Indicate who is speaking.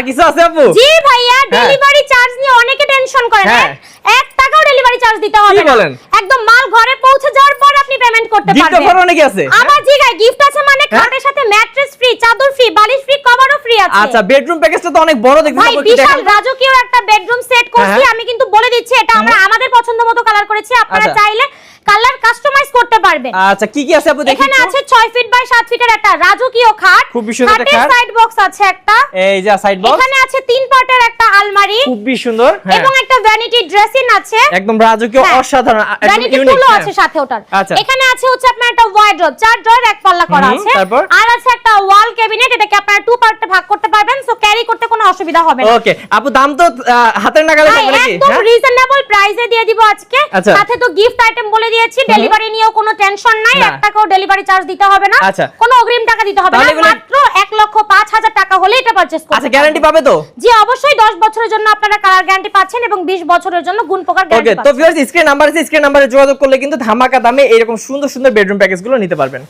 Speaker 1: আর কিছু আছে আপু
Speaker 2: জি ভাইয়া ডেলিভারি চার্জ নিয়ে অনেকে টেনশন করেন
Speaker 1: হ্যাঁ।
Speaker 2: এক- টাকাও ডেলিভারি চার্জ দিতে হবে
Speaker 1: কি
Speaker 2: না
Speaker 1: বলেন?
Speaker 2: একদম মাল ঘরে পৌঁছে যাওয়ার পর আপনি পেমেন্ট করতে পারবেন গিফট
Speaker 1: অফার অনেকে আছে
Speaker 2: আমার জিগায় গিফট আছে মানে
Speaker 1: হ্যাঁ?
Speaker 2: খাটের সাথে ম্যাট্রেস ফ্রি চাদর ফ্রি বালিশ ফ্রি কভারও ফ্রি আছে
Speaker 1: আচ্ছা বেডরুম প্যাকেজটা তো অনেক বড় দেখতেছি
Speaker 2: ভাই বিশাল রাজকীয় একটা বেডরুম সেট করছি
Speaker 1: হ্যাঁ।
Speaker 2: আমি কিন্তু বলে দিচ্ছি এটা আমরা আমাদের পছন্দ মতো কালার করেছি আপনারা
Speaker 1: আচ্ছা।
Speaker 2: চাইলে কালার কাস্টমাইজ করতে পারবেন।
Speaker 1: আচ্ছা কি কি আছে আপু দেখি
Speaker 2: এখানে আছে 6 ফিট বাই 7 ফিটের একটা রাজকীয় খাট।
Speaker 1: খুবই সুন্দর একটা খাট।
Speaker 2: সাইড বক্স আছে একটা।
Speaker 1: এই যে সাইড বক্স
Speaker 2: এখানে আছে তিন পার্টের একটা আলমারি।
Speaker 1: খুবই সুন্দর হ্যাঁ।
Speaker 2: এবং একটা ভ্যানিটি ড্রেসিং আছে।
Speaker 1: একদম রাজকীয়
Speaker 2: হ্যাঁ।
Speaker 1: অসাধারণ
Speaker 2: ভ্যানিটি টুলও আছে সাথে ওটার।
Speaker 1: আচ্ছা।
Speaker 2: এখানে আছে হচ্ছে আপনার একটা ওয়ার্ড্রোব চার ড্রয়ার এক পাল্লা করা আছে।
Speaker 1: তারপর?
Speaker 2: আর আছে একটা ওয়াল ক্যাবিনেট এটাকে আপনারা টু পার্টে ভাগ করতে পারবেন সো ক্যারি করতে কোনো অসুবিধা হবে না।
Speaker 1: ওকে আপু দাম তো হাতের নাগালে থাকবে নাকি?
Speaker 2: একদম
Speaker 1: হ্যাঁ?
Speaker 2: রিজনেবল প্রাইসে দিয়ে দিব আজকে।
Speaker 1: আচ্ছা।
Speaker 2: সাথে তো গিফট আইটেম বলে দিয়েছি ডেলিভারি নিয়েও কোনো টেনশন নাই এক টাকাও ডেলিভারি চার্জ দিতে হবে না।
Speaker 1: আচ্ছা।
Speaker 2: কোনো অগ্রিম টাকা দিতে হবে না মাত্র এক লক্ষ পাঁচ হাজার টাকা হলে এটা পারচেস করতে
Speaker 1: আচ্ছা গ্যারান্টি পাবে তো?
Speaker 2: জি অবশ্যই 10 বছরের জন্য আপনারা কালার গ্যারান্টি পাচ্ছেন এবং 20 বছরের জন্য গুণ প্রকার গ্যারান্টি ওকে
Speaker 1: তো
Speaker 2: পাচ্ছেন।
Speaker 1: ভিউয়ার্স স্ক্রিন নাম্বার আছে স্ক্রিন নাম্বারে যোগাযোগ করলে কিন্তু ধামাকা দামে এরকম সুন্দর সুন্দর বেডরুম প্যাকেজগুলো নিতে পারবেন।